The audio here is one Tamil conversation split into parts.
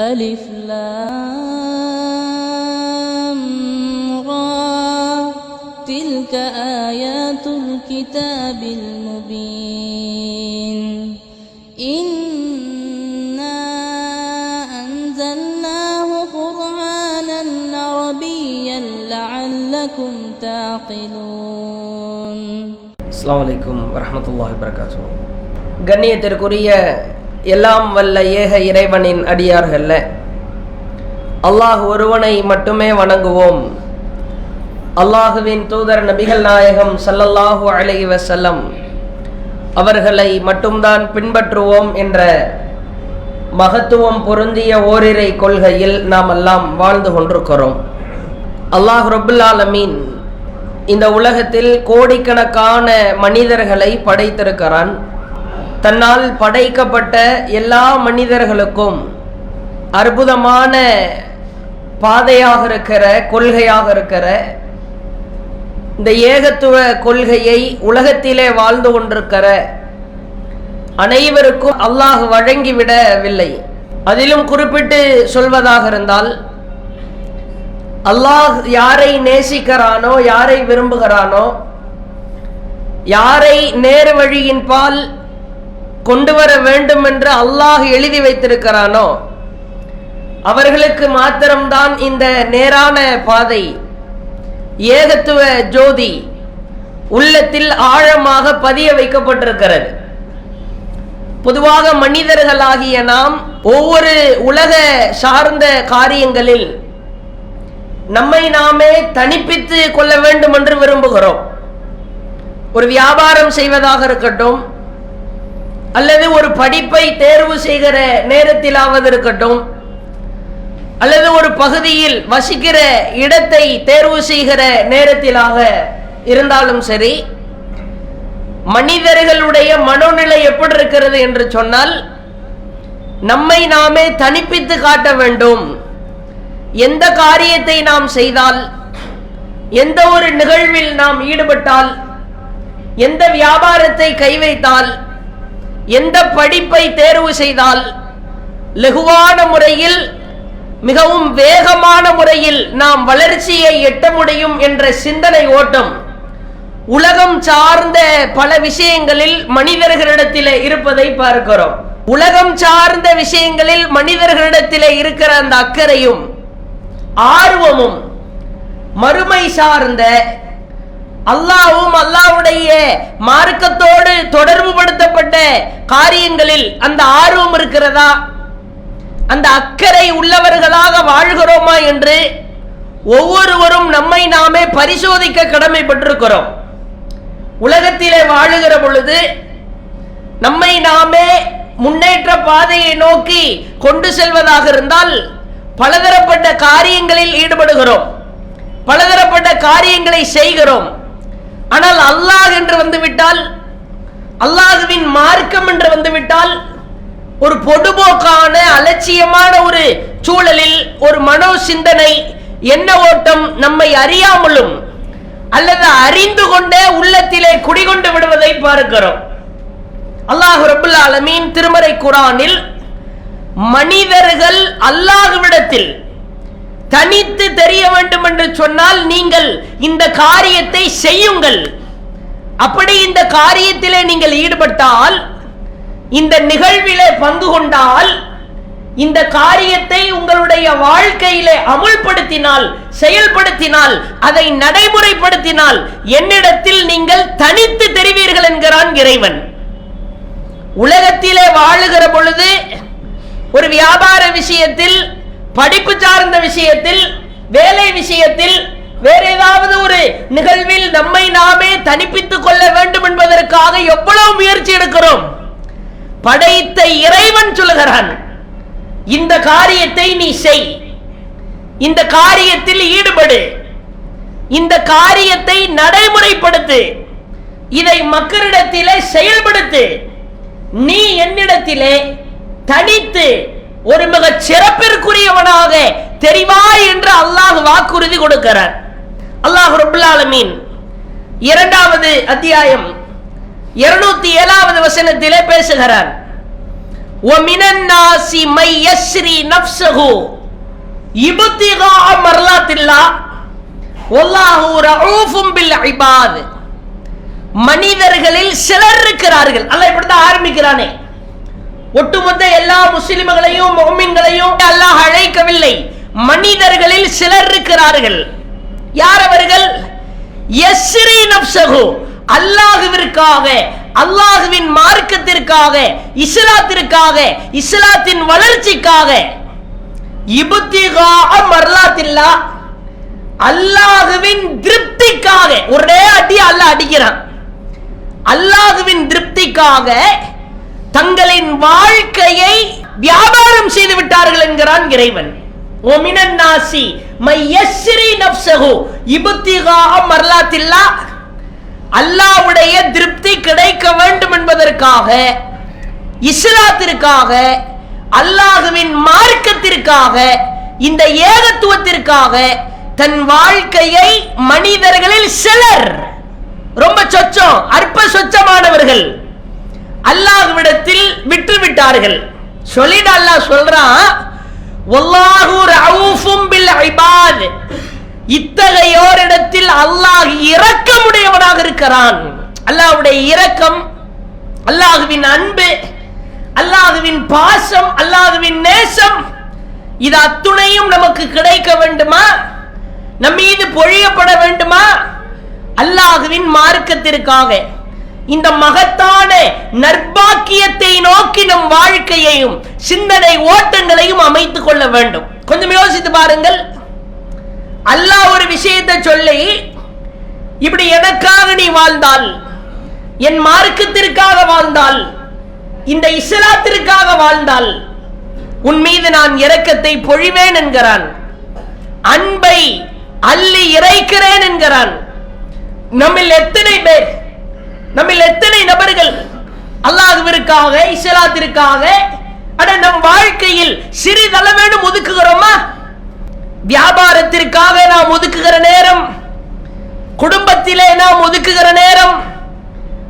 ألف لام را تلك آيات الكتاب المبين إنا أنزلناه قرآنا عربيا لعلكم تعقلون அஸ்ஸலாமு அலைக்கும் வரஹ்மத்துல்லாஹி வரகாத்து கண்ணியத்திற்குரிய எல்லாம் வல்ல ஏக இறைவனின் அடியார்கள்ல. அல்லாஹ் ஒருவனை மட்டுமே வணங்குவோம். அல்லாஹுவின் தூதர் நபிகள் நாயகம் சல்லல்லாஹு அலைஹி வசல்லம் அவர்களை மட்டும்தான் பின்பற்றுவோம் என்ற மகத்துவம் பொருந்திய ஓரிரை கொள்கையில் நாம் எல்லாம் வாழ்ந்து கொண்டிருக்கிறோம். அல்லாஹ் ரபுல்லாலமீன் இந்த உலகத்தில் கோடிக்கணக்கான மனிதர்களை படைத்திருக்கிறான். தன்னால் படைக்கப்பட்ட எல்லா மனிதர்களுக்கும் அற்புதமான பாதையாக இருக்கிற கொள்கையாக இருக்கிற இந்த ஏகத்துவ கொள்கையை உலகத்திலே வாழ்ந்து கொண்டிருக்கிற அனைவருக்கும் அல்லாஹ் வழங்கிவிடவில்லை. அதிலும் குறிப்பிட்டு சொல்வதாக இருந்தால் அல்லாஹ் யாரை நேசிக்கிறானோ யாரை விரும்புகிறானோ யாரை நேர் வழியின் பால் கொண்டு வர வேண்டும் என்று அல்லாஹ் எழுதி வைத்திருக்கிறானோ? அவர்களுக்கு மாத்திரம்தான் இந்த நேரான பாதை. ஏகத்துவ ஜோதி உள்ளத்தில் ஆழமாக பதிய வைக்கப்பட்டிருக்கிறது. பொதுவாக மனிதர்களாகிய நாம் ஒவ்வொரு உலக சார்ந்த காரியங்களில் நம்மை நாமே தனிப்பித்து கொள்ள வேண்டும் என்று விரும்புகிறோம். ஒரு வியாபாரம் செய்வதாக இருக்கட்டும் அல்லது ஒரு படிப்பை தேர்வு செய்கிற நேரத்திலாவது இருக்கட்டும் அல்லது ஒரு பகுதியில் வசிக்கிற இடத்தை தேர்வு செய்கிற நேரத்திலாக இருந்தாலும் சரி மனிதர்களுடைய மனோநிலை எப்படி இருக்கிறது என்று சொன்னால் நம்மை நாமே தனிப்பித்து காட்ட வேண்டும். எந்த காரியத்தை நாம் செய்தால் எந்த ஒரு நிகழ்வில் நாம் ஈடுபட்டால் எந்த வியாபாரத்தை கை வைத்தால் எந்த படிப்பை தேர்வு செய்தால் லகுவான முறையில் மிகவும் வேகமான முறையில் நாம் வளர்ச்சியை எட்ட முடியும் என்ற சிந்தனை ஓட்டம் உலகம் சார்ந்த பல விஷயங்களில் மனிதர்களிடத்திலே இருப்பதை பார்க்கிறோம். உலகம் சார்ந்த விஷயங்களில் மனிதர்களிடத்திலே இருக்கிற அந்த அக்கறையும் ஆர்வமும் மறுமை சார்ந்த அல்லாவும் அல்லாவுடைய மார்க்கத்தோடு தொடர்பு படுத்தப்பட்ட காரியங்களில் அந்த ஆர்வம் இருக்கிறதா? அந்த அக்கறை உள்ளவர்களாக வாழ்கிறோமா என்று ஒவ்வொருவரும் நம்மை நாமே பரிசோதிக்க கடமைப்பட்டிருக்கிறோம். உலகத்திலே வாழுகிற பொழுது நம்மை நாமே முன்னேற்ற பாதையை நோக்கி கொண்டு செல்வதாக இருந்தால் பலதரப்பட்ட காரியங்களில் ஈடுபடுகிறோம். பலதரப்பட்ட காரியங்களை செய்கிறோம். ஆனால் அல்லாஹ் என்று வந்துவிட்டால் அல்லாஹுவின் மார்க்கம் என்று வந்துவிட்டால் ஒரு பொதுபோக்கான அலட்சியமான ஒரு சூழலில் ஒரு மனோ சிந்தனை என்ன ஓட்டம் நம்மை அறியாமலும் அல்லது அறிந்து கொண்டே உள்ளத்திலே குடிகொண்டு விடுவதை பார்க்கிறோம். அல்லாஹு ரபுல் அலமீன் திருமறை குரானில் மனிதர்கள் அல்லாஹுவிடத்தில் தனித்து தெரிய வேண்டும் என்று சொன்னால் நீங்கள் இந்த காரியத்தை செய்யுங்கள். அப்படி இந்த காரியத்திலே நீங்கள் ஈடுபட்டால் இந்த நிகழ்விலே பங்கு கொண்டால் இந்த காரியத்தை உங்களுடைய வாழ்க்கையிலே அமுல்படுத்தினால் செயல்படுத்தினால் அதை நடைமுறைப்படுத்தினால் என்னிடத்தில் நீங்கள் தனித்து தெரிவீர்கள் என்கிறான் இறைவன். உலகத்திலே வாழுகிற பொழுது ஒரு வியாபார விஷயத்தில் படிப்பு சார்ந்த விஷயத்தில் வேலை விஷயத்தில் வேற ஏதாவது ஒரு நிகழ்வில் நம்மை நாமே தனிப்பித்துக் கொள்ள வேண்டும் என்பதற்காக எவ்வளவு முயற்சி எடுக்கிறோம்? படைத்த இறைவன் சொல்கிறான் இந்த காரியத்தை நீ செய். இந்த காரியத்தில் ஈடுபடு. இந்த காரியத்தை நடைமுறைப்படுத்து. இதை மக்களிடத்திலே செயல்படுத்து. நீ என்னிடத்திலே தனித்து ஒரு மிக சிறப்பிற்குரியவனாக தெரிவாய் என்று அல்லாஹ் வாக்குறுதி கொடுக்கிறார். அல்லாஹ் ரபுல்லாலமீன் இரண்டாவது அத்தியாயம் இருநூத்தி ஏழாவது வசனத்திலே பேசுகிறார். மனிதர்களில் சிலர் இருக்கிறார்கள். அல்ல இப்படிதான் ஆரம்பிக்கிறானே. ஒட்டுமொத்த எல்லா முஸ்லிம்களையும் மொமின்களையும் அல்லாஹ் அழைக்கவில்லை. மனிதர்களில் சிலர் இருக்கிறார்கள். யார் அவர்கள்? யஸ்ரி நப்சகு அல்லாஹுவிற்காக அல்லாஹுவின் மார்க்கத்திற்காக இஸ்லாத்திற்காக இஸ்லாத்தின் வளர்ச்சிக்காக. இபுத்திகா மர்லாத்தில்லா அல்லாஹுவின் திருப்திக்காக. ஒரே அடி அல்லாஹ் அடிக்கிறான். அல்லாஹுவின் திருப்திக்காக தங்களின் வாழ்க்கையை வியாபாரம் செய்து விட்டார்கள் என்கிறான் இறைவன். ஒமினன் நாசி மையஸ்ரி நப்சகு இபுத்திகா மர்லாத்தில்லா அல்லாவுடைய திருப்தி கிடைக்க வேண்டும் என்பதற்காக இஸ்லாத்திற்காக அல்லாஹுவின் மார்க்கத்திற்காக இந்த ஏகத்துவத்திற்காக தன் வாழ்க்கையை மனிதர்களில் சிலர் ரொம்ப சொச்சம் அற்ப அல்லாஹ்விடத்தில் விற்று விட்டார்கள் சொல்லிட்டு அல்லாஹ் சொல்றான் இத்தகையோரிடத்தில் அல்லாஹ் இரக்கமுடையவனாக இருக்கிறான். அல்லாஹ்வுடைய இரக்கம் அல்லாஹுவின் அன்பு அல்லாஹுவின் பாசம் அல்லாஹுவின் நேசம் இது அத்துணையும் நமக்கு கிடைக்க வேண்டுமா? நம் மீது பொழியப்பட வேண்டுமா? அல்லாஹுவின் மார்க்கத்திற்காக. இந்த மகத்தான நற்பாக்கியத்தை நோக்கி நம் வாழ்க்கையையும் சிந்தனை ஓட்டங்களையும் அமைத்துக் கொள்ள வேண்டும். கொஞ்சம் யோசித்து பாருங்கள். அல்லாஹ் ஒரு விஷயத்தை சொல்லி இப்படி எனக்காக நீ வாழ்ந்தால் என் மார்க்கத்திற்காக வாழ்ந்தால் இந்த இஸ்லாத்திற்காக வாழ்ந்தால் உன் மீது நான் இரக்கத்தை பொழிவேன் என்கிறான். அன்பை அள்ளி இறைக்கிறேன் என்கிறான். நம்மில் எத்தனை பேர் நம்மில் எத்தனை நபர்கள் அல்லாதவிற்காக இஸ்லாத்திற்காக அட நம் வாழ்க்கையில் சிறிதளவேனும் ஒதுக்குகிறோமா? வியாபாரத்திற்காக நாம் ஒதுக்குகிற நேரம் குடும்பத்திலே நாம் ஒதுக்குகிற நேரம்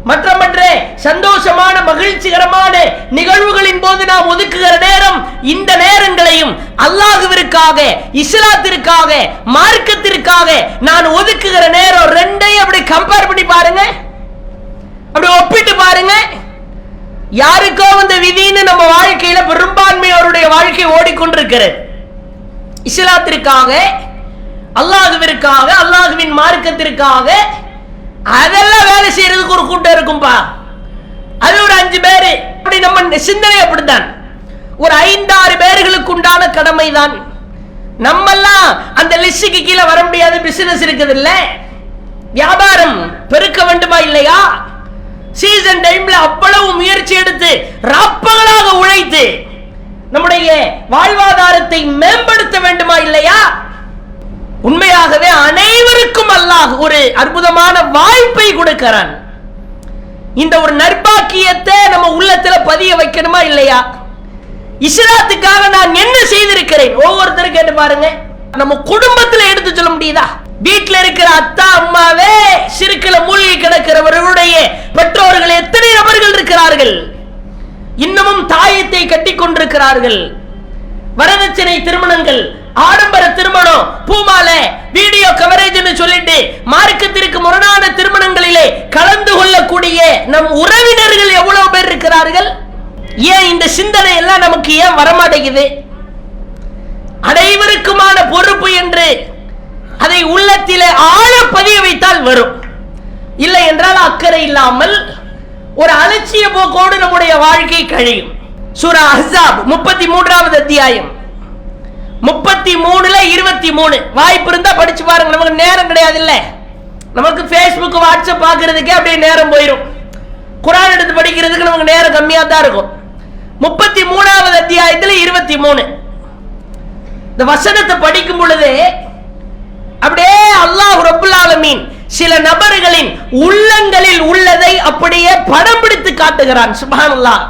மற்ற மற்ற சந்தோஷமான மகிழ்ச்சிகரமான நிகழ்வுகளின் போது நாம் ஒதுக்குகிற நேரம் இந்த நேரங்களையும் அல்லாஹுவிற்காக இஸ்லாத்திற்காக மார்க்கத்திற்காக நான் ஒதுக்குகிற நேரம் ரெண்டையும் அப்படி கம்பேர் பண்ணி பாருங்க. அப்படி ஒப்பிட்டு பாருங்க. யாருக்கோ அந்த விதின்னு நம்ம வாழ்க்கையில பெரும்பான்மையோருடைய வாழ்க்கை ஓடிக்கொண்டிருக்கிறது. இஸ்லாத்திற்காக அல்லாஹுவிற்காக அல்லாஹுவின் மார்க்கத்திற்காக அதெல்லாம் வேலை செய்யறதுக்கு ஒரு கூட்டம் இருக்கும்பா. அது ஒரு அஞ்சு பேரு. அப்படி நம்ம சிந்தனை அப்படித்தான். ஒரு ஐந்தாறு பேர்களுக்கு உண்டான கடமை தான் நம்மெல்லாம் அந்த லிஸ்டுக்கு கீழே வர முடியாத பிசினஸ் இருக்குது இல்ல வியாபாரம் பெருக்க வேண்டுமா இல்லையா? சீசன் டைம்ல அவ்வளவு முயற்சி எடுத்து ராப்பகலாக உழைத்து நம்முடைய வாழ்வாதாரத்தை மேம்படுத்த வேண்டுமா இல்லையா? உண்மையாகவே அனைவருக்கும் அல்லாஹ் ஒரு அற்புதமான வாய்ப்பை கொடுக்கிறான். இந்த ஒரு நற்பாக்கியத்தை நம்ம உள்ளத்துல பதிய வைக்கணுமா இல்லையா? இஸ்லாத்துக்காக நான் என்ன செய்திருக்கிறேன்? ஒவ்வொருத்தரும் கேட்டு பாருங்க. நம்ம குடும்பத்துல எடுத்து சொல்ல முடியுதா? வீட்டில் இருக்கிற அத்தா அம்மாவே சிறுக்கில மூழ்கி கிடக்கிறவர்களுடைய பெற்றோர்கள் எத்தனை நபர்கள் இருக்கிறார்கள்? இன்னமும் தாயத்தை கட்டி கொண்டிருக்கிறார்கள். வரதட்சணை திருமணங்கள் ஆடம்பர திருமணம் பூமாலை வீடியோ கவரேஜ்னு சொல்லிட்டு மார்க்கத்திற்கு முரணான திருமணங்களிலே கலந்து கொள்ளக்கூடிய நம் உறவினர்கள் எவ்வளவு பேர் இருக்கிறார்கள்? ஏன் இந்த சிந்தனை எல்லாம் நமக்கு ஏன் வரமாட்டேங்குது? அனைவருக்குமான பொறுப்பு என்று அதை உள்ளத்திலே ஆழ பதிய வைத்தால் வரும். இல்லை என்றால் அக்கறை இல்லாமல் ஒரு அலட்சிய போக்கோடு நம்முடைய வாழ்க்கை கழியும். சூரா அஹ்ஸாப் முப்பத்தி மூன்றாவது அத்தியாயம். முப்பத்தி மூணுல இருபத்தி மூணு வாய்ப்பு இருந்தா படிச்சு பாருங்க நமக்கு நேரம் கிடையாது இல்ல நமக்கு ஃபேஸ்புக் வாட்ஸ்அப் பார்க்கறதுக்கே அப்படியே நேரம் போயிடும் குரான் எடுத்து படிக்கிறதுக்கு நமக்கு நேரம் கம்மியா தான் இருக்கும். முப்பத்தி மூணாவது அத்தியாயத்துல இருபத்தி மூணு இந்த வசனத்தை படிக்கும் பொழுது அப்படியே அல்லாஹ் ரப்புல் ஆலமீன் சில நபர்களின் உள்ளங்களில் உள்ளதை அப்படியே படம் பிடித்து காட்டுகிறான் சுப்ஹானல்லாஹ்.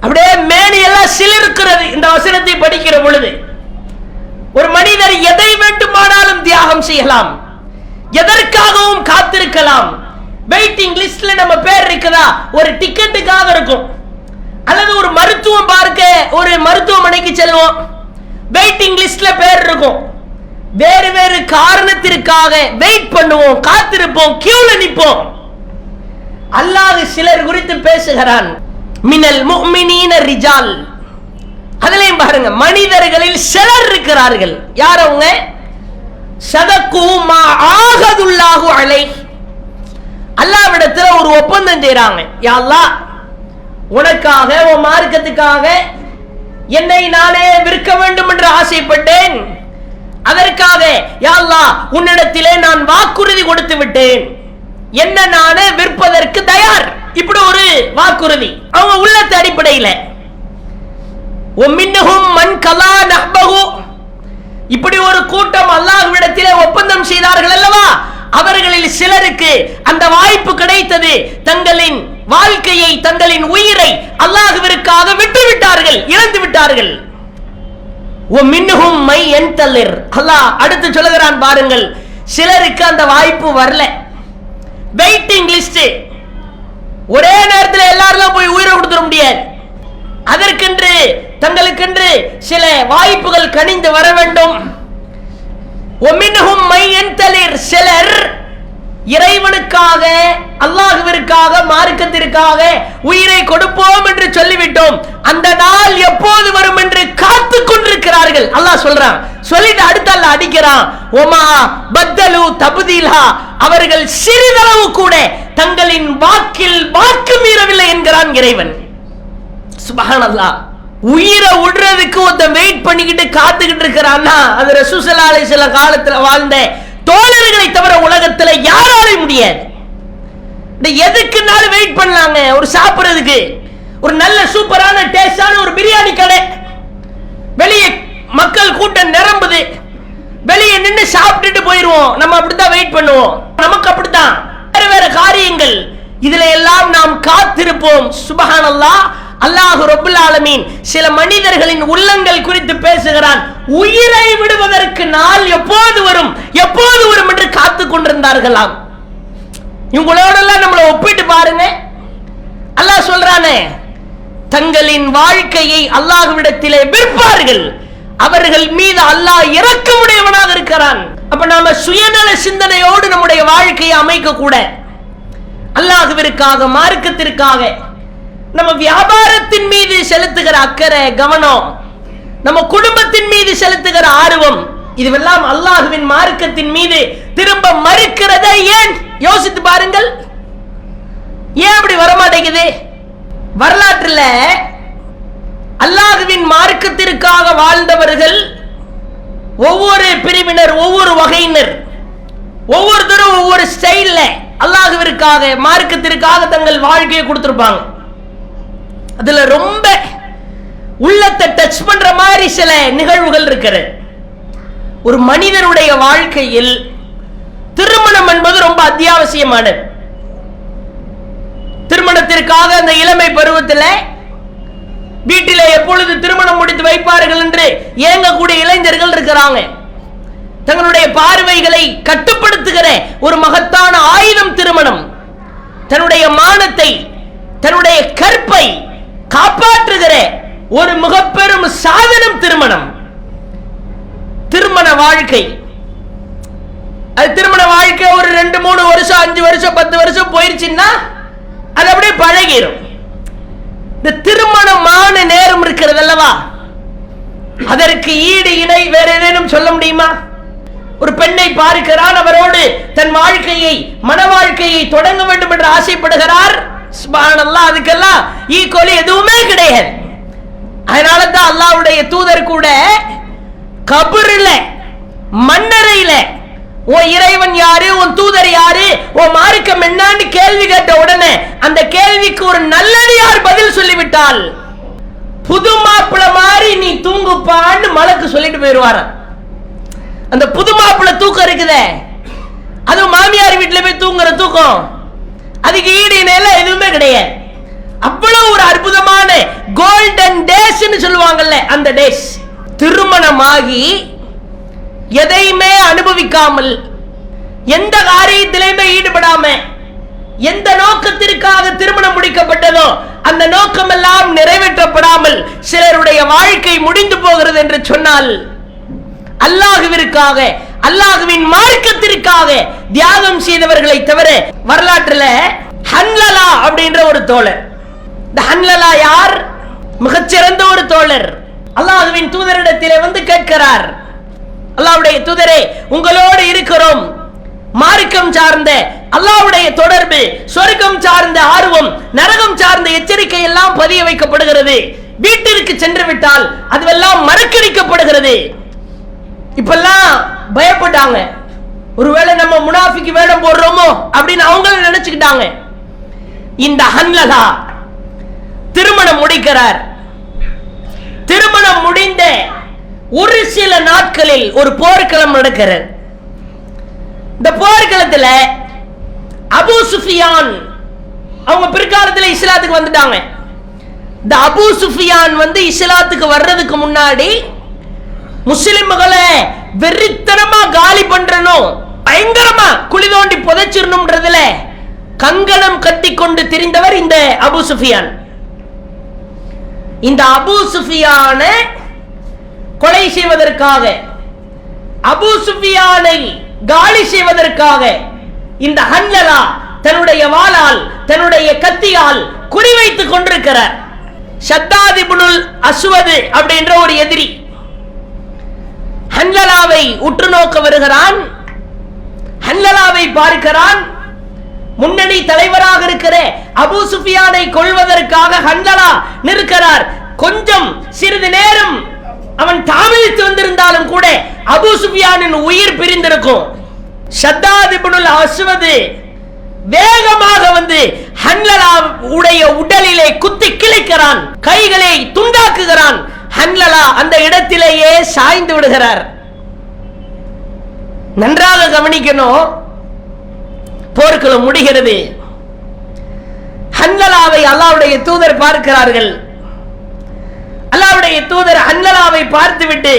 அப்படியே மேனியெல்லாம் சிலிருக்கிறது இந்த வசனத்தை படிக்கிற பொழுது. ஒரு மனிதர் எதை வேண்டுமானாலும் தியாகம் செய்யலாம். எதற்காகவும் காத்திருக்கலாம். வெயிட்டிங் லிஸ்ட்ல நம்ம பேர் இருக்குதா? ஒரு டிக்கெட்டுக்காக இருக்கும். அல்லது ஒரு மருத்துவம் பார்க்க ஒரு மருத்துவமனைக்கு செல்வோம். வெயிட்டிங் லிஸ்ட்ல பேர் இருக்கும். வேறு வேறு காரணத்திற்காக வெயிட் பண்ணுவோம் காத்திருப்போம் கியூல நிற்போம் அல்லாஹ் சிலர் குறித்து பேசுகிறான். மினல் முஹ்மினீன ரிஜால். அதுலயும் பாருங்க மனிதர்களில் சிலர் இருக்கிறார்கள். யார் அவங்க? சதக்கு மா ஆகதுல்லாஹு அலை அல்லாவிடத்துல ஒரு ஒப்பந்தம் செய்றாங்க. யாழ்லா அல்லாஹ் உனக்காக உன் மார்க்கத்துக்காக என்னை நானே விற்க வேண்டும் என்று ஆசைப்பட்டேன். அதற்காக யாழ்லா உன்னிடத்திலே நான் வாக்குறுதி கொடுத்து விட்டேன் என்ன நானே விற்பதற்கு தயார்? இப்படி ஒரு வாக்குறுதி. அவங்க உள்ளத்து அடிப்படையில. ஒமின்னஹும் மன் கலா நஹ்பஹு. இப்படி ஒரு கூட்டம் அல்லாஹ்விடத்திலே ஒப்பந்தம் செய்தார்கள் அல்லவா? அவர்களில் சிலருக்கு அந்த வாய்ப்பு கிடைத்தது. தங்களின் வாழ்க்கையை தங்களின் உயிரை அல்லாஹுவிற்காக விட்டு விட்டார்கள் இழந்து விட்டார்கள் மின்னுகும் மை என் தள்ளிர் அல்லாஹ் அடுத்து சொல்லுகிறான் பாருங்கள். சிலருக்கு அந்த வாய்ப்பு வரல. வெயிட்டிங் லிஸ்ட் ஒரே நேரத்தில் எல்லாரும் போய் உயிரை கொடுத்துட முடியாது. அதற்கென்று தங்களுக்கென்று சில வாய்ப்புகள் கனிந்து வர வேண்டும். ஒமின்ஹும் மை என் தளிர் சிலர் இறைவனுக்காக அல்லாஹுவிற்காக மார்க்கத்திற்காக உயிரை கொடுப்போம் என்று சொல்லிவிட்டோம். அந்த நாள் எப்போது வரும் என்று காத்து கொண்டிருக்கிறார்கள். அல்லாஹ் சொல்றான். சொல்லிட்டு அடுத்த அல்ல அடிக்கிறான். ஒமா பத்தலு தபுதீலா. அவர்கள் சிறிதளவு கூட தங்களின் வாக்கில் வாக்கு மீறவில்லை என்கிறான் இறைவன். சுபஹானல்லாஹ் உயிரை விடுறதுக்கு ஒருத்த வெயிட் பண்ணிக்கிட்டு காத்துக்கிட்டு இருக்கிறான்னா அது ரசூசலாலை சில காலத்துல வாழ்ந்த தோழர்களை தவிர உலகத்துல யாராலையும் முடியாது. இந்த எதுக்குனாலும் வெயிட் பண்ணலாங்க? ஒரு சாப்பிடுறதுக்கு. ஒரு நல்ல சூப்பரான டேஸ்டான ஒரு பிரியாணி கடை. வெளியே மக்கள் கூட்டம் நிரம்புது. வெளியே நின்று சாப்பிட்டுட்டு போயிடுவோம் நம்ம அப்படித்தான் வெயிட் பண்ணுவோம். நமக்கு அப்படித்தான். வேற வேற காரியங்கள். இதுல எல்லாம் நாம் காத்திருப்போம். சுபஹானல்லாஹ் அல்லாஹ் ரப்புல் ஆலமீன் சில மனிதர்களின் உள்ளங்கள் குறித்து பேசுகிறான். உயிரை விடுவதற்கு நாள் எப்போது வரும்? எப்போது வரும் என்று காத்து கொண்டிருந்தார்களாம். இவங்களோடெல்லாம் நம்மளை ஒப்பிட்டு பாருங்க. அல்லாஹ் சொல்றானே தங்களின் வாழ்க்கையை அல்லாஹ்விடத்திலே விற்பார்கள். அவர்கள் மீது அல்லாஹ் இறக்கமுடையவனாக இருக்கிறான். அப்ப நாம சுயநல சிந்தனையோடு நம்முடைய வாழ்க்கையை அமைக்க கூட அல்லாஹுவிற்காக மார்க்கத்திற்காக நம்ம வியாபாரத்தின் மீது செலுத்துகிற அக்கறை கவனம் நம்ம குடும்பத்தின் மீது செலுத்துகிற ஆர்வம் இதுவெல்லாம் அல்லாஹுவின் மார்க்கத்தின் மீது திரும்ப மறுக்கிறதை ஏன் யோசித்து பாருங்கள். ஏன் அப்படி வரமாட்டேங்குது? வரலாற்றுல அல்லாஹுவின் மார்க்கத்திற்காக வாழ்ந்தவர்கள் ஒவ்வொரு பிரிவினர் ஒவ்வொரு வகையினர் ஒவ்வொருத்தரும் ஒவ்வொரு ஸ்டைல்ல அல்லாஹுவிற்காக மார்க்கத்திற்காக தங்கள் வாழ்க்கையை கொடுத்திருப்பாங்க. அதுல ரொம்ப உள்ளத்தை டச் பண்ற மாதிரி சில நிகழ்வுகள் இருக்கிறது. ஒரு மனிதனுடைய வாழ்க்கையில் திருமணம் என்பது ரொம்ப அத்தியாவசியமானது. திருமணத்திற்காக அந்த இளமை பருவத்தில் வீட்டிலே எப்பொழுது திருமணம் முடித்து வைப்பார்கள் என்று ஏங்கக்கூடிய இளைஞர்கள் இருக்கிறாங்க. தங்களுடைய பார்வைகளை கட்டுப்படுத்துகிற ஒரு மகத்தான ஆயுதம் திருமணம். தன்னுடைய மானத்தை தன்னுடைய கற்பை காப்பாற்றுகிற ஒரு மிகப்பெரும் சாதனம் திருமணம். திருமண வாழ்க்கை. அது திருமண வாழ்க்கை ஒரு ரெண்டு மூணு வருஷம் அஞ்சு வருஷம் பத்து வருஷம் போயிருச்சுன்னா அது அப்படியே பழகிரும். இந்த திருமணமான நேரம் இருக்கிறது அல்லவா? அதற்கு ஈடு இணை வேற ஏதேனும் சொல்ல முடியுமா? ஒரு பெண்ணை பார்க்கிறான் அவரோடு தன் வாழ்க்கையை மன வாழ்க்கையை தொடங்க வேண்டும் என்று ஆசைப்படுகிறார். அதுக்கெல்லாம் ஈக்குவலி எதுவுமே கிடையாது. அதனால தான் அல்லாவுடைய தூதர் கூட கபருல மண்ணறையில உன் இறைவன் யாரு? உன் தூதர் யாரு? உன் மார்க்கம் என்னான்னு கேள்வி கேட்ட உடனே அந்த கேள்விக்கு ஒரு நல்லடியார் பதில் சொல்லிவிட்டால் புது மாப்பிள மாதிரி நீ தூங்குப்பான்னு மலக்கு சொல்லிட்டு போயிருவாராம் அந்த புது மாப்பிள தூக்கம் இருக்குதே. அதுவும் மாமியார் வீட்டுல போய் தூங்குற தூக்கம். அதுக்கு ஈடு இணையெல்லாம் எதுவுமே கிடையாது. அவ்வளவு ஒரு அற்புதமான கோல்டன் டேஸ்ன்னு சொல்லுவாங்கல்ல அந்த டேஸ் திருமணமாகி எதையுமே அனுபவிக்காமல் எந்த காரியத்திலையுமே ஈடுபடாம எந்த நோக்கத்திற்காக திருமணம் முடிக்கப்பட்டதோ அந்த நோக்கமெல்லாம் நிறைவேற்றப்படாமல் சிலருடைய வாழ்க்கை முடிந்து போகிறது என்று சொன்னால் அல்லாஹுவிற்காக அல்லாஹுவின் மார்க்கத்திற்காக தியாகம் செய்தவர்களை தவிர வரலாற்றுல ஹன்லலா அப்படின்ற ஒரு தோழர். இந்த ஹன்லலா யார்? மிகச்சிறந்த ஒரு தோழர். அல்லாஹுவின் தூதரிடத்திலே வந்து கேட்கிறார். அல்லாஹ்வுடைய தூதரே உங்களோடு இருக்கிறோம். மார்க்கம் சார்ந்த அல்லாஹ்வுடைய தொடர்பு சொர்க்கம் சார்ந்த ஆர்வம் நரகம் சார்ந்த எச்சரிக்கை எல்லாம் பதிய வைக்கப்படுகிறது. வீட்டிற்கு சென்று விட்டால் அதுவெல்லாம் மறக்கடிக்கப்படுகிறது. இப்பெல்லாம் பயப்பட்டாங்க. ஒருவேளை நம்ம முனாஃபிக்கு வேடம் போடுறோமோ அப்படின்னு அவங்களும் நினைச்சுக்கிட்டாங்க. இந்த ஹன்லதா திருமணம் முடிக்கிறார். திருமணம் முடிந்த ஒரு சில நாட்களில் ஒரு போர்க்களம் நடக்கிறது. இந்த போர்க்களத்தில் அபு சுஃபியான் அவங்க பிற்காலத்துல இஸ்லாத்துக்கு வந்துட்டாங்க. இந்த அபு சுஃபியான் வந்து இஸ்லாத்துக்கு வர்றதுக்கு முன்னாடி முஸ்லிம்களை வெறித்தனமா காலி பண்றணும் பயங்கரமா குழி தோண்டி புதைச்சிடணும்ன்றதுல கங்கணம் கட்டி கொண்டு திரிந்தவர் இந்த அபு சுஃபியான். இந்த அபு சுஃபியான கொலை செய்வதற்காக அபு சுஃபியானை காலி செய்வதற்காக இந்த ஹன்லலா தன்னுடைய வாளால் தன்னுடைய கத்தியால் குறிவைத்துக் கொண்டிருக்கிறார். சத்தாதிபுனுல் அசுவது அப்படின்ற ஒரு எதிரி ஹன்லலாவை உற்று நோக்க வருகிறான் ஹன்லலாவை பார்க்கிறான் முன்னணி தலைவராக இருக்கிற அபு சுஃபியானை கொள்வதற்காக ஹன்லலா நிற்கிறார். கொஞ்சம் சிறிது நேரம் அவன் தாமதித்து வந்திருந்தாலும் கூட அபு சுஃபியானின் உயிர் பிரிந்திருக்கும். ஷத்தாத் அஸ்வது வேகமாக வந்து ஹன்லலா உடைய உடலிலே குத்தி கிழிக்கிறான் கைகளை துண்டாக்குகிறான். ஹன்லலா அந்த இடத்திலேயே சாய்ந்து விடுகிறார். நன்றாக கவனிக்கணும் போர்க்களம் முடிகிறது. ஹன்லலாவை அல்லாவுடைய தூதர் பார்க்கிறார்கள். அல்லாவுடைய தூதர் ஹன்லலாவை பார்த்துவிட்டு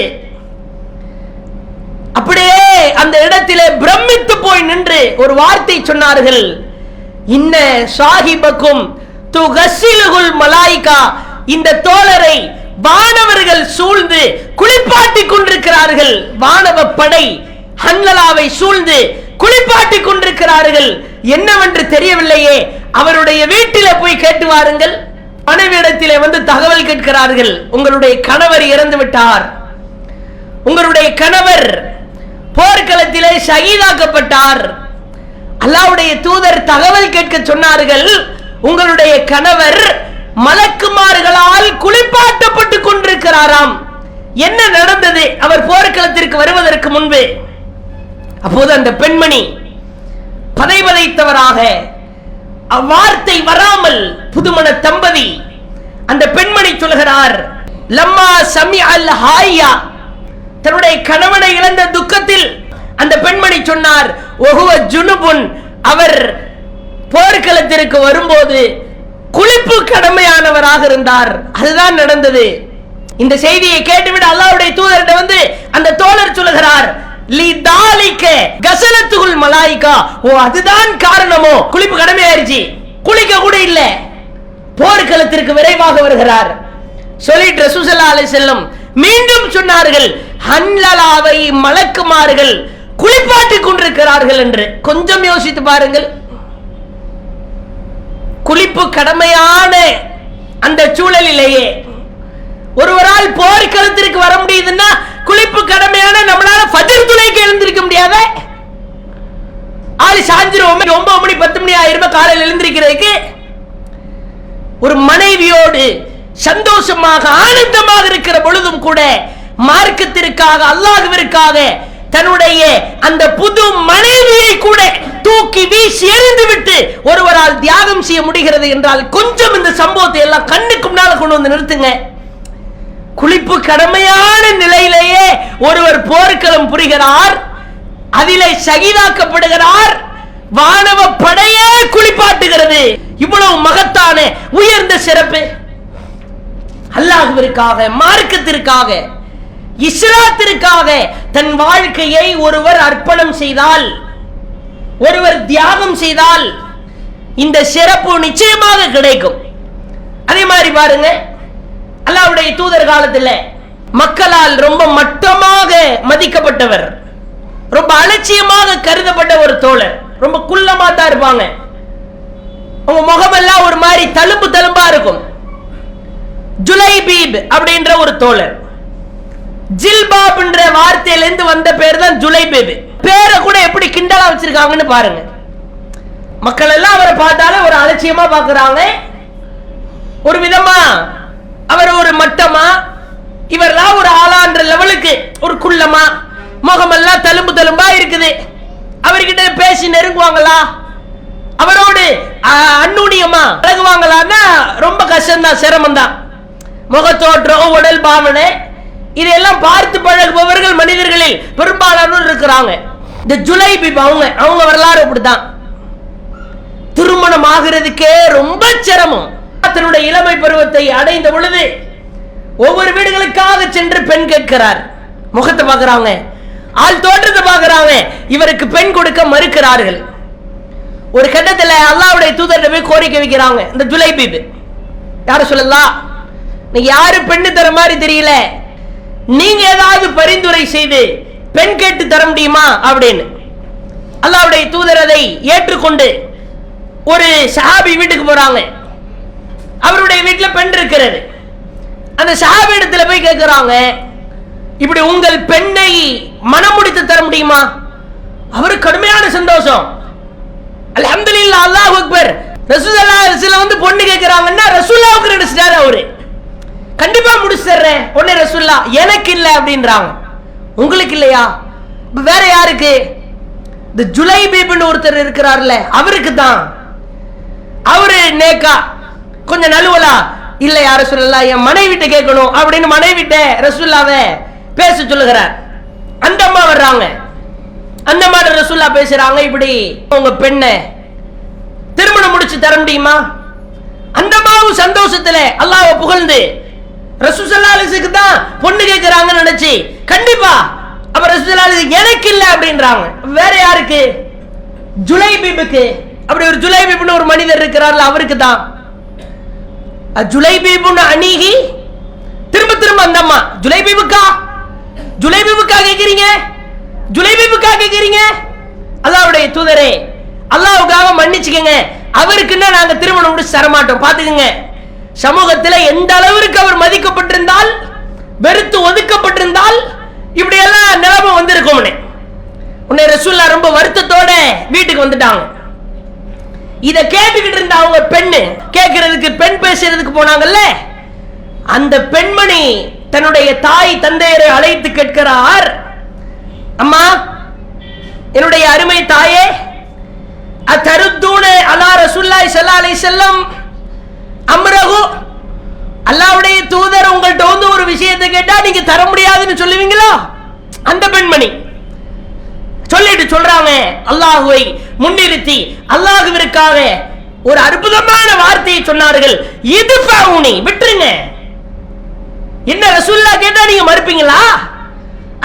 அப்படியே அந்த இடத்திலே பிரமித்து போய் நின்று ஒரு வார்த்தை சொன்னார்கள். இன்ன சாஹிபக்கும் துகசிலுகுல் மலாய்கா. இந்த தோழரை வானவர்கள் சூழ்ந்து குளிப்பாட்டிக் கொண்டிருக்கிறார்கள். வானவ படை ஹன்லலாவை சூழ்ந்து குளிப்பாட்டிக் கொண்டிருக்கிறார்கள். என்னவென்று தெரியவில்லையே. அவருடைய வீட்டில போய் கேட்டு வாருங்கள். மனைவியிடத்திலே வந்து தகவல் கேட்கிறார்கள். உங்களுடைய கணவர் இறந்து விட்டார். உங்களுடைய கணவர் போர்க்களத்திலே ஷஹீதாக்கப்பட்டார் அல்லாவுடைய தூதர் தகவல் கேட்க சொன்னார்கள். உங்களுடைய கணவர் மலக்குமார்களால் குளிப்பாட்டப்பட்டு கொண்டிருக்கிறாராம். என்ன நடந்தது? அவர் போர்க்களத்திற்கு வருவதற்கு முன்பு. அப்போது அந்த பெண்மணி பதைவதைத்தவராக அவ்வார்த்தை வராமல் புதுமண தம்பதி அந்த பெண்மணி சொல்கிறார் லம்மா சமி அல் ஹாயா தன்னுடைய கணவனை இழந்த துக்கத்தில் அந்த பெண்மணி சொன்னார் ஒகுவ ஜுனுபுன். அவர் போர்க்களத்திற்கு வரும்போது குளிப்பு கடமையானவராக இருந்தார். அதுதான் நடந்தது. இந்த செய்தியை கேட்டுவிட அல்லாவுடைய தூதர்கிட்ட வந்து அந்த தோழர் சொல்லுகிறார் லிதாலிக்க கசலத்துகுல் மலாய்கா. ஓ அதுதான் காரணமோ? குளிப்பு கடமையாயிருச்சு. குளிக்க கூட இல்ல. போர்க்களத்திற்கு விரைவாக வருகிறார். சொல்லிட்டு ரசூசல்லா அலை செல்லும் மீண்டும் சொன்னார்கள் ஹன்லலாவை மலக்குமார்கள் குளிப்பாட்டிக் கொண்டிருக்கிறார்கள் என்று. கொஞ்சம் யோசித்து பாருங்கள். குளிப்பு கடமையான அந்த சூழலிலேயே ஒருவரால் போர்க்களத்திற்கு வர முடியுதுன்னா குளிப்பு கடமையான நம்மளால ஃபஜர் துணைக்கு எழுந்திருக்க முடியாத? ஆளு சாஞ்சிரும் ஒன்பது மணி பத்து மணி ஆயிரம் காலையில் எழுந்திருக்கிறதுக்கு? ஒரு மனைவியோடு சந்தோஷமாக ஆனந்தமாக இருக்கிற பொழுதும் கூட மார்க்கத்திற்காக அல்லாதவருக்காக தன்னுடைய அந்த புது மனைவியை கூட தூக்கி வீசி எறிந்து விட்டு ஒருவரால் தியாகம் செய்ய முடிகிறது என்றால் கொஞ்சம் இந்த சம்பவத்தை எல்லாம் கண்ணுக்கு முன்னால கொண்டு வந்து நிறுத்துங்க. குளிப்பு கடமையான நிலையிலேயே ஒருவர் போர்க்களம் புரிகிறார் அதிலே சகிதாக்கப்படுகிறார் வானவ படையே குளிப்பாட்டுகிறது. இவ்வளவு மகத்தான உயர்ந்த சிறப்பு. அல்லாஹுவிற்காக மார்க்கத்திற்காக இஸ்லாத்திற்காக தன் வாழ்க்கையை ஒருவர் அர்ப்பணம் செய்தால் ஒருவர் தியாகம் செய்தால் இந்த சிறப்பு நிச்சயமாக கிடைக்கும். அதே மாதிரி பாருங்க அல்லாவுடைய தூதர் காலத்துல மக்களால் ரொம்ப மட்டமாக மதிக்கப்பட்டவர். ரொம்ப அலட்சியமாக கருதப்பட்ட ஒரு தோழர். ரொம்ப குள்ளமா தான் இருப்பாங்க. அவங்க முகமெல்லாம் ஒரு மாதிரி தழும்பு தழும்பா இருக்கும். ஜுலைபீப் அப்படின்ற ஒரு தோழர். ஜில்பாப்ன்ற வார்த்தையிலிருந்து வந்த பேர் தான் ஜுலைபீப். பேரை கூட எப்படி கிண்டலா வச்சிருக்காங்கன்னு பாருங்க. மக்கள் எல்லாம் அவரை பார்த்தாலே ஒரு அலட்சியமா பாக்குறாங்க ஒரு விதமா அவர் ஒரு மட்டமா? இவரெல்லாம் ஒரு ஆளான்ற லெவலுக்கு ஒரு குள்ளமா? முகமெல்லாம் தழும்பு தழும்பா இருக்குது. அவர்கிட்ட பேசி நெருங்குவாங்களா? அவரோடு அந்நுனியமா பழகுவாங்களான்னா ரொம்ப கஷ்டம்தான் சிரமம்தான். முகத்தோற்றம் உடல் பாவனை இதையெல்லாம் பார்த்து பழகுபவர்கள் மனிதர்களில் பெரும்பாலானோர் இருக்கிறாங்க. இந்த ஜுலை அவங்க அவங்க வரலாறு அப்படிதான் திருமணம் ஆகிறதுக்கே ரொம்ப சிரமம். தன்னுடைய இளமை பருவத்தை அடைந்த பொழுது ஒவ்வொரு வீடுகளுக்காக சென்று பெண் கேட்கிறார். முகத்தை பார்க்கறாங்க ஆள் தோற்றத்தை பார்க்கறாங்க இவருக்கு பெண் கொடுக்க மறுக்கிறார்கள். ஒரு கட்டத்தில் அல்லாவுடைய தூதர்கிட்ட போய் கோரிக்கை வைக்கிறாங்க. இந்த துலை பீபு யார சொல்லலாம்? நீங்க யாரு பெண்ணு தர மாதிரி தெரியல. நீங்க ஏதாவது பரிந்துரை செய்து பெண் கேட்டு தர முடியுமா? அப்படின்னு. அல்லாவுடைய தூதர் அதை ஏற்றுக்கொண்டு ஒரு சஹாபி வீட்டுக்கு போறாங்க. அவருடைய வீட்டில் பெண் இருக்கிறது. அந்த சஹாபி இடத்துல போய் கேட்கிறாங்க இப்படி உங்கள் பெண்ணை மனமுடித்து தர முடியுமா? அவரு கடுமையான சந்தோஷம். அல்ஹம்துலில்லாஹ் அல்லாஹ் அக்பர். ரசூலுல்லாஹி ரசூல வந்து பொண்ணு கேட்கிறாங்கன்னா ரசூல்லாவுக்கு நினைச்சிட்டாரு அவரு. கண்டிப்பா முடிச்சு தர்றேன். ரசூல்லா எனக்கு இல்ல அப்படின்றாங்க. உங்களுக்கு இல்லையா? வேற யாருக்கு? இந்த ஜுலை பீப்னு ஒருத்தர் இருக்கிறார்ல அவருக்கு தான் அவரு நேக்கா கொஞ்சம் நழுவலா? இல்ல யார சொல்லலாம் என் மனைவிட்ட கேட்கணும் அப்படின்னு மனைவிட்ட ரசுல்லாவ பேச சொல்லுகிறார். அந்த அம்மா வர்றாங்க. அந்த மாதிரி ரசுல்லா பேசுறாங்க இப்படி. உங்க பெண்ணை திருமணம் முடிச்சு தர முடியுமா? அந்த அம்மாவும் சந்தோஷத்துல அல்லாஹ்வை புகழ்ந்து ரசூசல்லாலிசுக்கு தான் பொண்ணு கேட்கிறாங்கன்னு நினைச்சு கண்டிப்பா அப்ப ரசூசல்லாலிசு எனக்கு இல்லை அப்படின்றாங்க. வேற யாருக்கு? ஜுலைபீபுக்கு அப்படி ஒரு ஜுலைபீப்னு ஒரு மனிதர் இருக்கிறார்ல அவருக்கு தான் ஜுலைபீபுன்னு அணிகி. திரும்ப திரும்ப அந்த அம்மா ஜுலைபீபுக்கா? ஜுலைபீபுக்கா கேட்குறீங்க ஜுலைபீபுக்கா கேட்குறீங்க அல்லாவுடைய தூதரே அல்லாவுக்காக மன்னிச்சுக்கங்க. அவருக்குன்னா நாங்க திருமணம் முடிச்சு சரமாட்டோம் பார்த்துக்குங்க. பாத்துக்கங்க சமூகத்துல எந்த அளவிற்கு அவர் மதிக்கப்பட்டிருந்தால் வெறுத்து ஒதுக்கப்பட்டிருந்தால் இப்படி எல்லாம் நிலைமை வந்திருக்கும் உன்னை ரசூல்லா ரொம்ப வருத்தத்தோட வீட்டுக்கு வந்துட்டாங்க. இத கேட்டுக்கிட்டு இருந்த அவங்க பெண்ணு கேட்கறதுக்கு பெண் பேசுறதுக்கு போனாங்கல்ல? அந்த பெண்மணி தன்னுடைய தாய் தந்தையரை அழைத்து கேட்கிறார். அம்மா என்னுடைய அருமை தாயே அத்தருத்தூண அலா ரசுல்லாய் செல்லாலை செல்லம் அம்ரகு அல்லாவுடைய தூதர் உங்கள்கிட்ட வந்து ஒரு விஷயத்தை கேட்டா நீங்க தர முடியாதுன்னு சொல்லுவீங்களா? அந்த பெண்மணி. சொல்லிட்டு சொல்றாங்க அல்லாஹுவை முன்னிறுத்தி அல்லாஹுவிற்காக ஒரு அற்புதமான வார்த்தையை சொன்னார்கள். இது பாவுனி விட்டுருங்க. என்ன ரசூல்லா கேட்டா நீங்க மறுப்பீங்களா?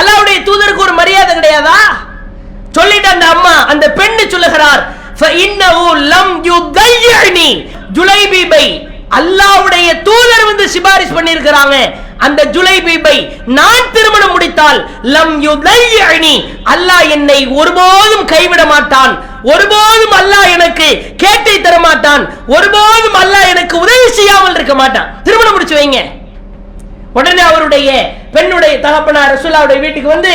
அல்லாஹ்வுடைய தூதருக்கு ஒரு மரியாதை கிடையாதா? சொல்லிட்டு அந்த அம்மா அந்த பெண்ணு சொல்லுகிறார் ஜுலைபீபை அல்லாவுடைய தூதர் வந்து சிபாரிஸ் பண்ணியிருக்கிறாங்க. அந்த ஜுலைபீபை நான் திருமணம் முடித்தால் லம் யுதையணி அல்லாஹ் என்னை ஒருபோதும் கைவிட மாட்டான். ஒருபோதும் அல்லாஹ் எனக்கு கேட்டை தர மாட்டான். ஒருபோதும் அல்லாஹ் எனக்கு உதவி செய்யாமல் இருக்க மாட்டான். திருமணம் முடிச்சு வைங்க. உடனே அவருடைய பெண்ணுடைய தகப்பனார் ரசூலாவுடைய வீட்டுக்கு வந்து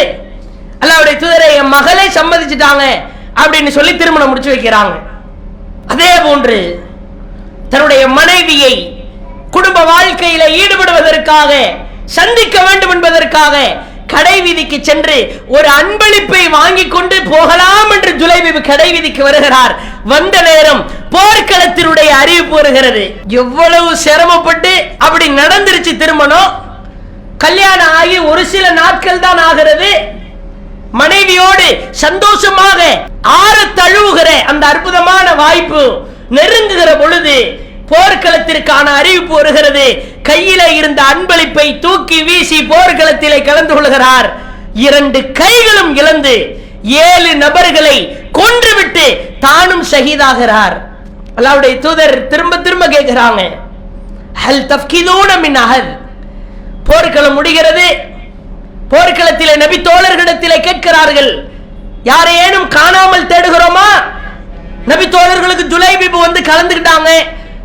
அல்லாவுடைய தூதரை என் மகளே சம்மதிச்சுட்டாங்க அப்படின்னு சொல்லி திருமணம் முடிச்சு வைக்கிறாங்க. அதே போன்று தன்னுடைய மனைவியை குடும்ப வாழ்க்கையில ஈடுபடுவதற்காக சந்திக்க வேண்டும் என்பதற்காக கடை வீதிக்கு சென்று ஒரு அன்பளிப்பை வாங்கி கொண்டு போகலாம் என்று ஜுலைபி கடை வீதிக்கு வருகிறார். வந்த நேரம் போர்க்களத்தினுடைய அறிவிப்பு வருகிறது. எவ்வளவு சிரமப்பட்டு அப்படி நடந்துருச்சு திருமணம்? கல்யாணம் ஆகி ஒரு சில நாட்கள் தான் ஆகிறது. மனைவியோடு சந்தோஷமாக ஆற தழுவுகிற அந்த அற்புதமான வாய்ப்பு நெருங்குகிற பொழுது போர்க்களத்திற்கான அறிவிப்பு வருகிறது. கையில இருந்த அன்பளிப்பை தூக்கி வீசி போர்க்களத்திலே கலந்து கொள்கிறார். இரண்டு கைகளும் இழந்து ஏழு நபர்களை கொன்றுவிட்டு தானும் ஷஹீதாகிறார். அல்லாவுடைய தூதர் திரும்ப திரும்ப கேட்கிறாங்க. ஹல் தஃப்கிதூன மின் அஹல்? போர்க்களம் முடிகிறது. போர்க்களத்திலே நபி தோழர்களிடத்திலே கேட்கிறார்கள். யாரையேனும் காணாமல் தேடுகிறோமா? நபி தோழர்களுக்கு ஜுலைபிபு வந்து கலந்துக்கிட்டாங்க.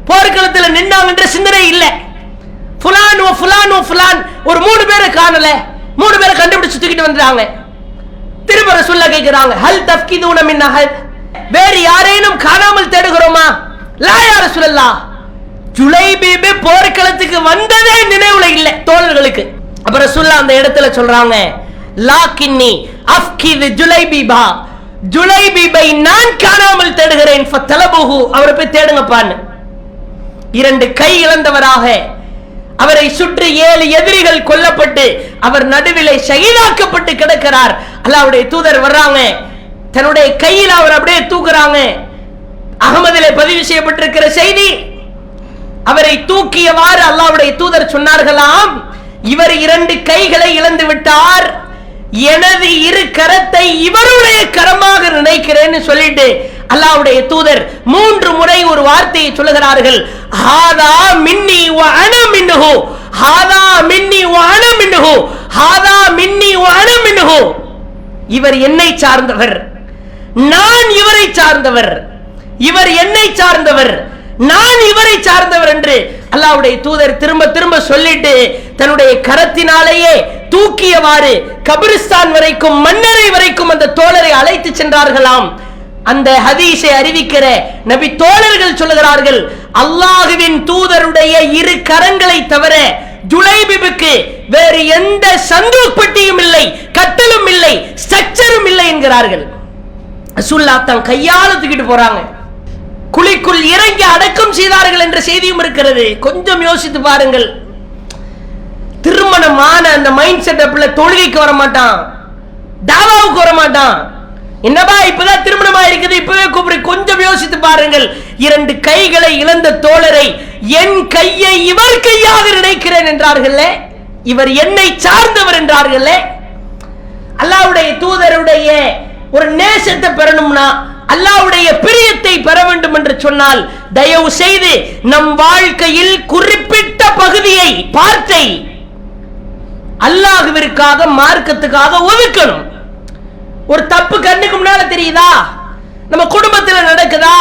போர்க்களத்தில் நின்னாங்கன்ற சிந்தனை இல்லை. ஃபுலான் ஓ ஃபுலான் ஓ ஃபுலான். ஒரு மூணு பேரை காணல. மூணு பேரை கண்டுபிடிச்சு தூக்கிட்டு வந்துறாங்க திரும்ப ரசூல்லா கேட்கிறாங்க ஹல் தஃப்கிதூன மின் அஹல் வேறு யாரேனும் காணாமல் தேடுகிறோமா? லா யா ரசூலல்லா. ஜுலைபீபு போர்க்களத்துக்கு வந்ததே நினைவுல இல்லை தோழர்களுக்கு. அப்ப ரசூல்லா அந்த இடத்துல சொல்றாங்க லாக்கின்னி அஃப்கிது ஜுலைபீபா ஜுலைபீபை நான் காணாமல் தேடுகிறேன். ஃபத்தலபுஹு. அவரை போய் தேடுங்கப்பான்னு. இரண்டு கை இழந்தவராக அவரை சுற்றி ஏழு எதிரிகள் கொல்லப்பட்டு அவர் நடுவிலே ஷஹீதாக்கப்பட்டு கிடக்கிறார். அல்லாவுடைய தூதர் வர்றாங்க. தன்னுடைய கையில் அவர் அப்படியே தூக்குறாங்க. அகமதிலே பதிவு செய்யப்பட்டிருக்கிற செய்தி அவரை தூக்கியவாறு அல்லாவுடைய தூதர் சொன்னார்களாம். இவர் இரண்டு கைகளை இழந்து விட்டார். எனது இரு கரத்தை இவருடைய கரமாக நினைக்கிறேன்னு சொல்லிட்டு அல்லாவுடைய தூதர் மூன்று முறை ஒரு வார்த்தையை சொல்லுகிறார்கள். ஹாதா மின்னி வ அன மின்னுகு ஹாதா மின்னி வ அன மின்னுஹு. ஹாதா மின்னி வ அன மின்னுஹு. இவர் என்னை சார்ந்தவர். நான் இவரை சார்ந்தவர். இவர் என்னை சார்ந்தவர். நான் இவரை சார்ந்தவர் என்று அல்லாவுடைய தூதர் திரும்ப திரும்ப சொல்லிட்டு தன்னுடைய கரத்தினாலேயே தூக்கியவாறு கபிரிஸ்தான் வரைக்கும் மன்னரை வரைக்கும் அந்த தோழரை அழைத்து சென்றார்களாம். அந்த ஹதீஸை அறிவிக்கிற நபி தோழர்கள் சொல்லுகிறார்கள் அல்லாஹுவின் தூதருடைய இரு கரங்களை தவிர ஜுலைபிபுக்கு வேறு எந்த சந்தூக் பெட்டியும் இல்லை கட்டலும் இல்லை ஸ்ட்ரக்சரும் இல்லை என்கிறார்கள். ரசூல்லா தன் கையால தூக்கிட்டு போறாங்க. குழிக்குள் இறங்கி அடக்கம் செய்தார்கள் என்ற செய்தியும் இருக்கிறது. கொஞ்சம் யோசித்து பாருங்கள். திருமணமான அந்த மைண்ட் செட்டப்ல தொழுகைக்கு வர மாட்டான் தாவாவுக்கு வர மாட்டான் என்னப்பா இப்பதான் திருமணமா இருக்குது இப்பவே கூப்பிடு கொஞ்சம் யோசித்து பாருங்கள். இரண்டு கைகளை இழந்த தோழரை என் கையை இவர் கையாக நினைக்கிறேன் என்றார்களே. இவர் என்னை சார்ந்தவர் என்றார்களே. அல்லாவுடைய தூதருடைய ஒரு நேசத்தை பெறணும்னா அல்லாவுடைய பிரியத்தை பெற வேண்டும் என்று சொன்னால் தயவு செய்து நம் வாழ்க்கையில் குறிப்பிட்ட பகுதியை பார்த்தை. அல்லாஹுவிற்காக மார்க்கத்துக்காக ஒதுக்கணும். ஒரு தப்பு கண்ணுக்கு முன்னால தெரியுதா? நம்ம குடும்பத்தில் நடக்குதா?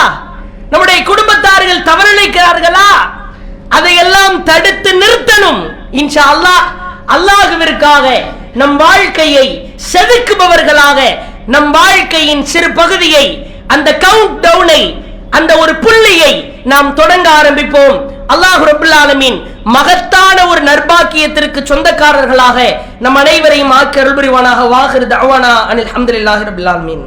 நம்முடைய குடும்பத்தார்கள் தவறிழைக்கிறார்களா அதையெல்லாம் தடுத்து நிறுத்தணும் இன்ஷா அல்லாஹ் அல்லாஹுவிற்காக நம் வாழ்க்கையை செதுக்குபவர்களாக நம் வாழ்க்கையின் சிறு பகுதியை அந்த கவுண்ட் டவுனை அந்த ஒரு புள்ளியை நாம் தொடங்க ஆரம்பிப்போம். அல்லாஹ் ரபுல் ஆலமீன் மகத்தான ஒரு நர்பாக்கியத்திற்கு சொந்தக்காரர்களாக நம் அனைவரையும் ஆக்கி அருள்புரிவானாக. வாகிறது வாஹிர் அனில் அஹமதுல்லாஹி ரபுல் ஆலமீன்.